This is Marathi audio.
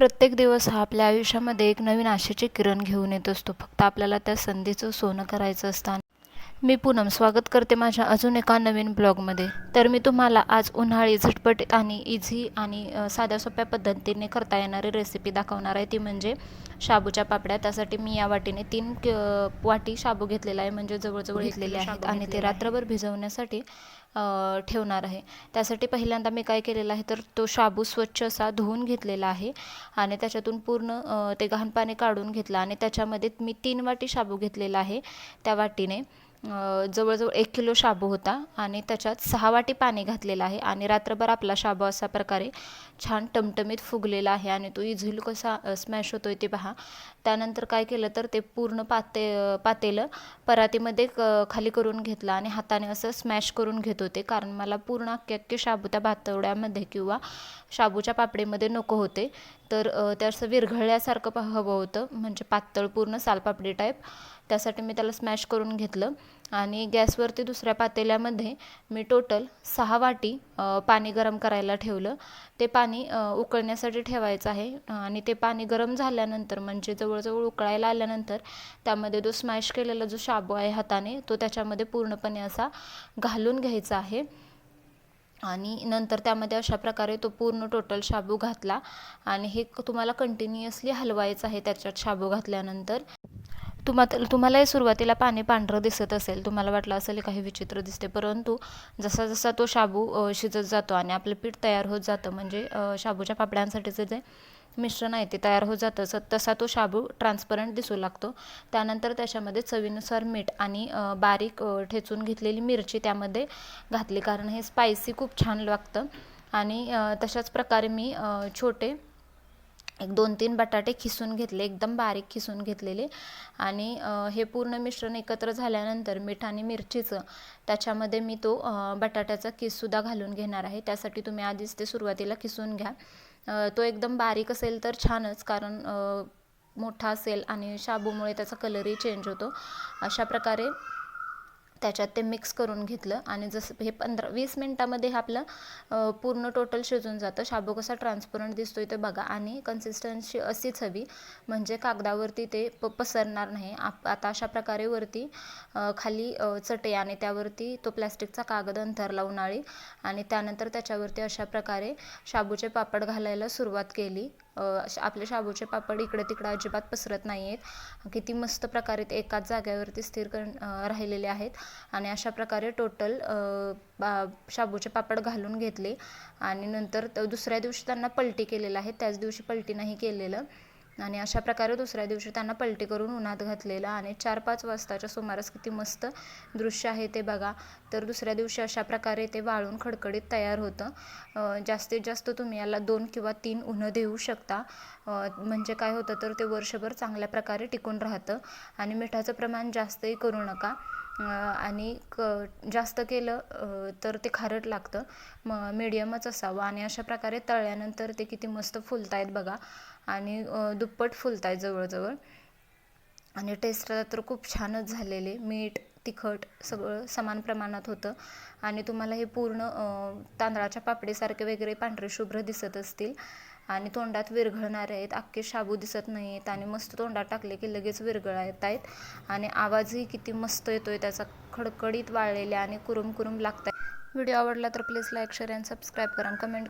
प्रत्येक दिवस हा आपल्या आयुष्यामध्ये एक नवीन आशेचे किरण घेऊन येत असतो. फक्त आपल्याला त्या संधीचं सोनं करायचं असतं मी पूनम स्वागत करते माझ्या अजून एका नवीन ब्लॉगमध्ये. तर मी तुम्हाला आज उन्हाळी झटपटीत आणि इझी आणि साध्या सोप्या पद्धतीने करता येणारी रेसिपी दाखवणार आहे. ती म्हणजे शाबूच्या पापड्या. त्यासाठी मी या वाटीने तीन वाटी शाबू घेतलेला आहे. म्हणजे जवळजवळ घेतलेले आहेत आणि ते रात्रभर भिजवण्यासाठी ठेवणार आहे. त्यासाठी पहिल्यांदा मी काय केलेलं आहे तर तो शाबू स्वच्छ असा धुवून घेतलेला आहे आणि त्याच्यातून पूर्ण ते घाण पाणी काढून घेतलं आणि त्याच्यामध्ये मी तीन वाटी शाबू घेतलेला आहे. त्या वाटीने जवळजवळ एक किलो शाबू होता आणि त्याच्यात सहा वाटी पाणी घातलेलं आहे आणि रात्रभर आपला शाबू अशा प्रकारे छान टमटमीत फुगलेला आहे आणि तो इझील कसा स्मॅश होतो आहे ते पहा. त्यानंतर काय केलं तर ते पूर्ण पाते पातेलं परातीमध्ये क- खाली करून घेतलं आणि हाताने असं स्मॅश करून घेत होते. कारण मला पूर्ण अख्खे अख्खे शाबू त्या भातवड्यामध्ये किंवा शाबूच्या पापडीमध्ये नको होते. तर ते असं विरघळल्यासारखं हवं होतं. म्हणजे पातळ पूर्ण सालपापडी टाईप त्यासाठी मी त्याला स्मॅश करून घेतलं. आणि गॅसवरती दुसऱ्या पातेल्यामध्ये मी टोटल सहा वाटी पाणी गरम करायला ठेवलं. ते पाणी उकळण्यासाठी ठेवायचं आहे. आणि ते पाणी गरम झाल्यानंतर म्हणजे जवळजवळ उकळायला आल्यानंतर त्यामध्ये जो स्मॅश केलेला जो शाबू आहे हाताने तो त्याच्यामध्ये पूर्णपणे असा घालून घ्यायचा आहे. आणि नंतर त्यामध्ये अशा प्रकारे तो पूर्ण टोटल शाबू घातला. आणि हे तुम्हाला कंटिन्युअसली हलवायचं आहे त्याच्यात शाबू घातल्यानंतर. तुम्हा तुम्हालाही सुरुवातीला पाणी पांढरं दिसत असेल. तुम्हाला वाटलं असेल काही विचित्र दिसते परंतु जसा जसा तो शाबू शिजत जातो आणि आपलं पीठ तयार होत जातं म्हणजे शाबूच्या पापड्यांसाठीचं जे मिश्रण आहे ते तयार होत जातं स तसा तो शाबू ट्रान्सपरंट दिसू लागतो. त्यानंतर त्याच्यामध्ये चवीनुसार मीठ आणि बारीक ठेचून घेतलेली मिरची त्यामध्ये घातली कारण हे स्पायसी खूप छान लागतं. आणि तशाच प्रकारे मी छोटे एक दोन तीन बटाटे खिसून घेतले एकदम बारीक खिसून घेतलेले. आणि हे पूर्ण मिश्रण एकत्र झाल्यानंतर मीठ आणि मिरचीचं त्याच्यामध्ये मी तो बटाट्याचा किससुद्धा घालून घेणार आहे. त्यासाठी तुम्ही आधीच ते सुरुवातीला किसून घ्या. तो एकदम बारीक असेल तर छानच कारण मोठा असेल आणि शाबूमुळे त्याचा कलरही चेंज होतो. अशा प्रकारे त्याच्यात ते मिक्स करून घेतलं आणि जसं हे पंधरा वीस मिनटामध्ये हे आपलं पूर्ण टोटल शिजून जातं. शाबू कसा ट्रान्सपरंट दिसतोय ते बघा आणि कन्सिस्टन्सी अशीच हवी. म्हणजे कागदावरती ते प पसरणार नाही. आप आता अशा प्रकारे वरती खाली चटे चटई आणि त्यावरती तो प्लॅस्टिकचा कागद अंथरला उन्हाळी आणि त्यानंतर त्याच्यावरती अशा प्रकारे शाबूचे पापड घालायला सुरुवात केली. आपले शाबूचे पापड इकडे तिकडे अजिबात पसरत नाही आहेत किती मस्त प्रकारे ते एकाच जाग्यावरती स्थिर कर राहिलेले आहेत. आणि अशा प्रकारे टोटल बा शाबूचे पापड घालून घेतले. आणि नंतर दुसऱ्या दिवशी त्यांना पलटी केलेलं आहे. त्याच दिवशी पलटी नाही केलेलं. आणि अशा प्रकारे दुसऱ्या दिवशी त्यांना पलटी करून उन्हात घातलेलं. आणि चार पाच वाजताच्या सुमारास किती मस्त दृश्य आहे ते बघा. तर दुसऱ्या दिवशी अशा प्रकारे ते वाळून खडखडीत तयार होतं. जास्तीत जास्त तुम्ही याला दोन किंवा तीन उन्हं देऊ शकता. म्हणजे काय होतं तर ते वर्षभर चांगल्या प्रकारे टिकून राहतं. आणि मिठाचं प्रमाण जास्तही करू नका. आणि क जास्त केलं तर ते खारट लागतं. म मिडियमच असावं. आणि अशा प्रकारे तळल्यानंतर ते किती मस्त फुलत आहेत बघा. आणि दुप्पट फुलत आहेत जवळजवळ. आणि टेस्टला तर खूप छानच झालेले. मीठ तिखट सगळं समान प्रमाणात होतं. आणि तुम्हाला हे पूर्ण तांदळाच्या पापडीसारखे वगैरे पांढरे शुभ्र दिसत असतील. आणि तोंडात विरघळणारे आहेत. अख्खे शाबू दिसत नाही आहेत आणि मस्त तोंडात टाकले की लगेच विरघळत आहेत. आणि आवाजही किती मस्त येतोय त्याचा. खडखडीत वाळलेले आणि कुरुम कुरुम लागत व्हिडिओ आवडला तर please like share and subscribe करा कमेंट